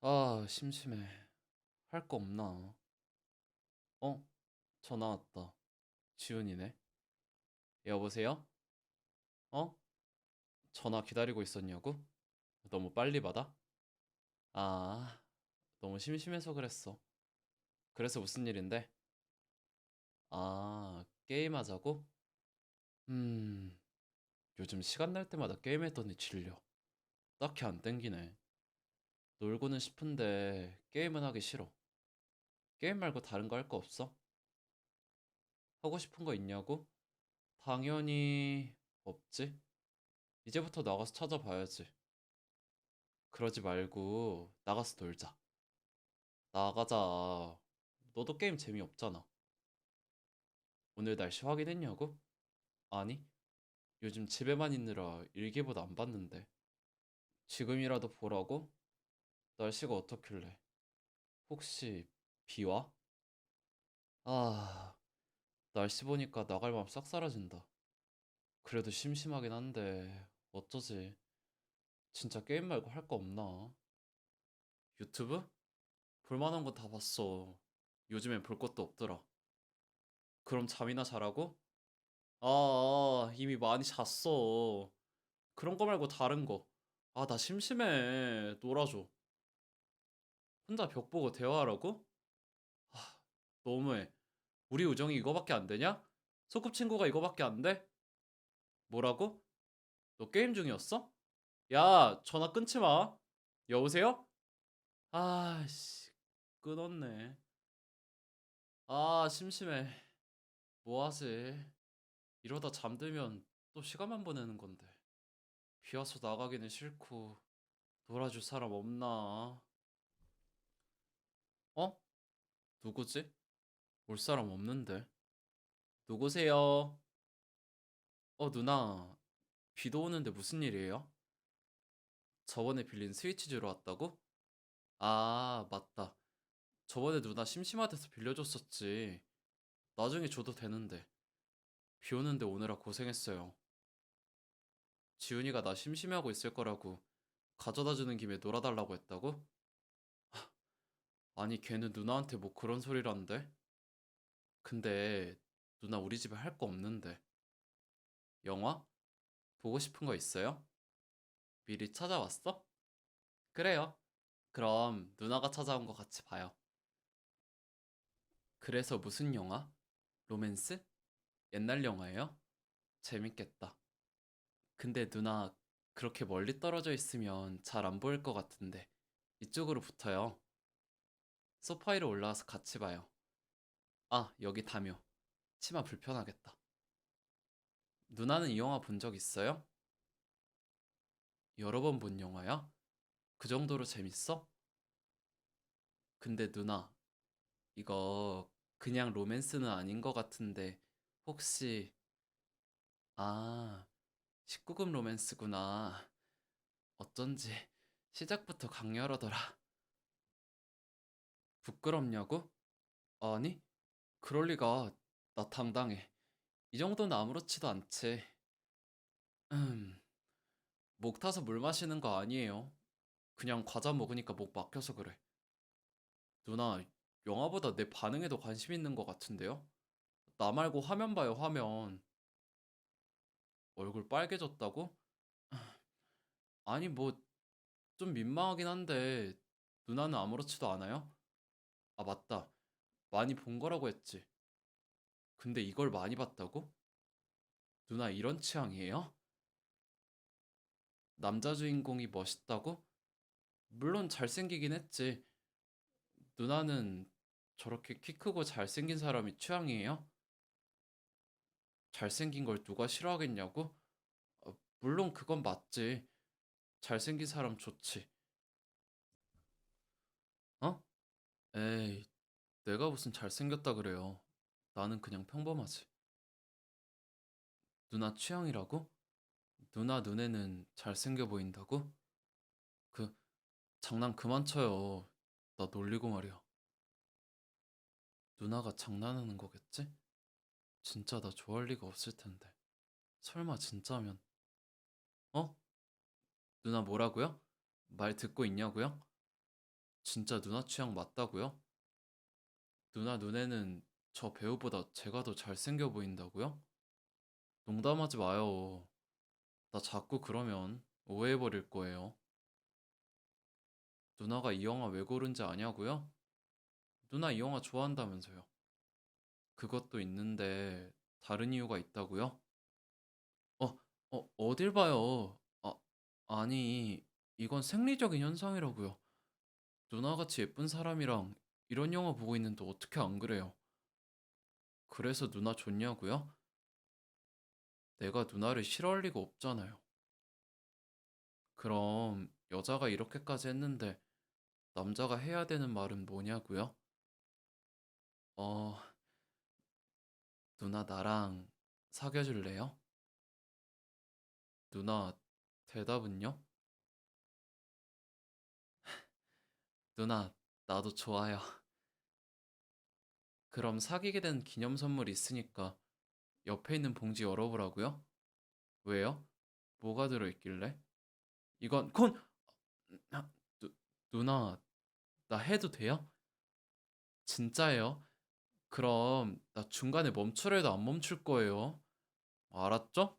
아, 심심해. 할 거 없나? 어? 전화 왔다. 지훈이네. 여보세요? 어? 전화 기다리고 있었냐고? 너무 빨리 받아? 아, 너무 심심해서 그랬어. 그래서 무슨 일인데? 아, 게임하자고? 음, 요즘 시간 날 때마다 게임했더니 질려. 딱히 안 땡기네. 놀고는 싶은데 게임은 하기 싫어. 게임 말고 다른 거 할 거 없어? 하고 싶은 거 있냐고? 당연히 없지. 이제부터 나가서 찾아봐야지. 그러지 말고 나가서 놀자. 나가자. 너도 게임 재미없잖아. 오늘 날씨 확인했냐고? 아니, 요즘 집에만 있느라 일기보다 안 봤는데. 지금이라도 보라고? 날씨가 어떻길래? 혹시 비 와? 아, 날씨 보니까 나갈 맘싹 사라진다. 그래도 심심하긴 한데, 어쩌지? 진짜 게임 말고 할 거 없나? 유튜브? 볼만한 거 다 봤어. 요즘엔 볼 것도 없더라. 그럼 잠이나 자라고? 아, 아, 이미 많이 잤어. 그런 거 말고 다른 거. 아, 나 심심해. 놀아줘. 혼자 벽 보고 대화하라고? 아, 너무해. 우리 우정이 이거밖에 안 되냐? 소꿉친구가 이거밖에 안 돼? 뭐라고? 너 게임 중이었어? 야, 전화 끊지 마. 여보세요? 아씨, 끊었네. 아, 심심해. 뭐 하지? 이러다 잠들면 또 시간만 보내는 건데. 비 와서 나가기는 싫고, 놀아줄 사람 없나? 어? 누구지? 올 사람 없는데. 누구세요? 어, 누나. 비도 오는데 무슨 일이에요? 저번에 빌린 스위치 주러 왔다고? 아, 맞다. 저번에 누나 심심하대서 빌려줬었지. 나중에 줘도 되는데. 비 오는데 오느라 고생했어요. 지훈이가 나 심심해하고 있을 거라고 가져다 주는 김에 놀아달라고 했다고? 아니, 걔는 누나한테 뭐 그런 소리란데? 근데 누나 우리 집에 할 거 없는데. 영화? 보고 싶은 거 있어요? 미리 찾아왔어? 그래요. 그럼 누나가 찾아온 거 같이 봐요. 그래서 무슨 영화? 로맨스? 옛날 영화예요? 재밌겠다. 근데 누나 그렇게 멀리 떨어져 있으면 잘 안 보일 것 같은데 이쪽으로 붙어요. 소파 위로 올라와서 같이 봐요. 아, 여기 담요. 치마 불편하겠다. 누나는 이 영화 본 적 있어요? 여러 번 본 영화야? 그 정도로 재밌어? 근데 누나, 이거 그냥 로맨스는 아닌 것 같은데 혹시 아, 19금 로맨스구나. 어쩐지 시작부터 강렬하더라. 부끄럽냐고? 아니, 그럴 리가. 나 당당해. 이 정도는 아무렇지도 않지. 음, 목 타서 물 마시는 거 아니에요. 그냥 과자 먹으니까 목 막혀서 그래. 누나, 영화보다 내 반응에도 관심 있는 것 같은데요? 나 말고 화면 봐요, 화면. 얼굴 빨개졌다고? 아니, 뭐, 좀 민망하긴 한데, 누나는 아무렇지도 않아요? 아, 맞다. 많이 본 거라고 했지. 근데 이걸 많이 봤다고? 누나 이런 취향이에요? 남자 주인공이 멋있다고? 물론 잘생기긴 했지. 누나는 저렇게 키 크고 잘생긴 사람이 취향이에요? 잘생긴 걸 누가 싫어하겠냐고? 어, 물론 그건 맞지. 잘생긴 사람 좋지. 어? 에이, 내가 무슨 잘생겼다 그래요. 나는 그냥 평범하지. 누나 취향이라고? 누나 눈에는 잘생겨 보인다고? 그, 장난 그만 쳐요. 나 놀리고 말이야. 누나가 장난하는 거겠지? 진짜 나 좋아할 리가 없을 텐데. 설마 진짜면. 어? 누나 뭐라고요? 말 듣고 있냐고요? 진짜 누나 취향 맞다고요? 누나 눈에는 저 배우보다 제가 더 잘생겨 보인다고요? 농담하지 마요. 나 자꾸 그러면 오해해버릴 거예요. 누나가 이 영화 왜 고른지 아냐고요? 누나 이 영화 좋아한다면서요. 그것도 있는데 다른 이유가 있다고요? 어, 어, 어딜 봐요? 아, 아니, 이건 생리적인 현상이라고요. 누나같이 예쁜 사람이랑 이런 영화 보고 있는데 어떻게 안 그래요? 그래서 누나 좋냐고요? 내가 누나를 싫어할 리가 없잖아요. 그럼 여자가 이렇게까지 했는데 남자가 해야 되는 말은 뭐냐고요? 어, 누나 나랑 사귀어 줄래요? 누나 대답은요? 누나 나도 좋아요. 그럼 사귀게 된 기념 선물 있으니까 옆에 있는 봉지 열어보라고요? 왜요? 뭐가 들어있길래? 이건 콘! 아, 누, 누나 나 해도 돼요? 진짜예요? 그럼 나 중간에 멈추려 해도 안 멈출 거예요. 알았죠?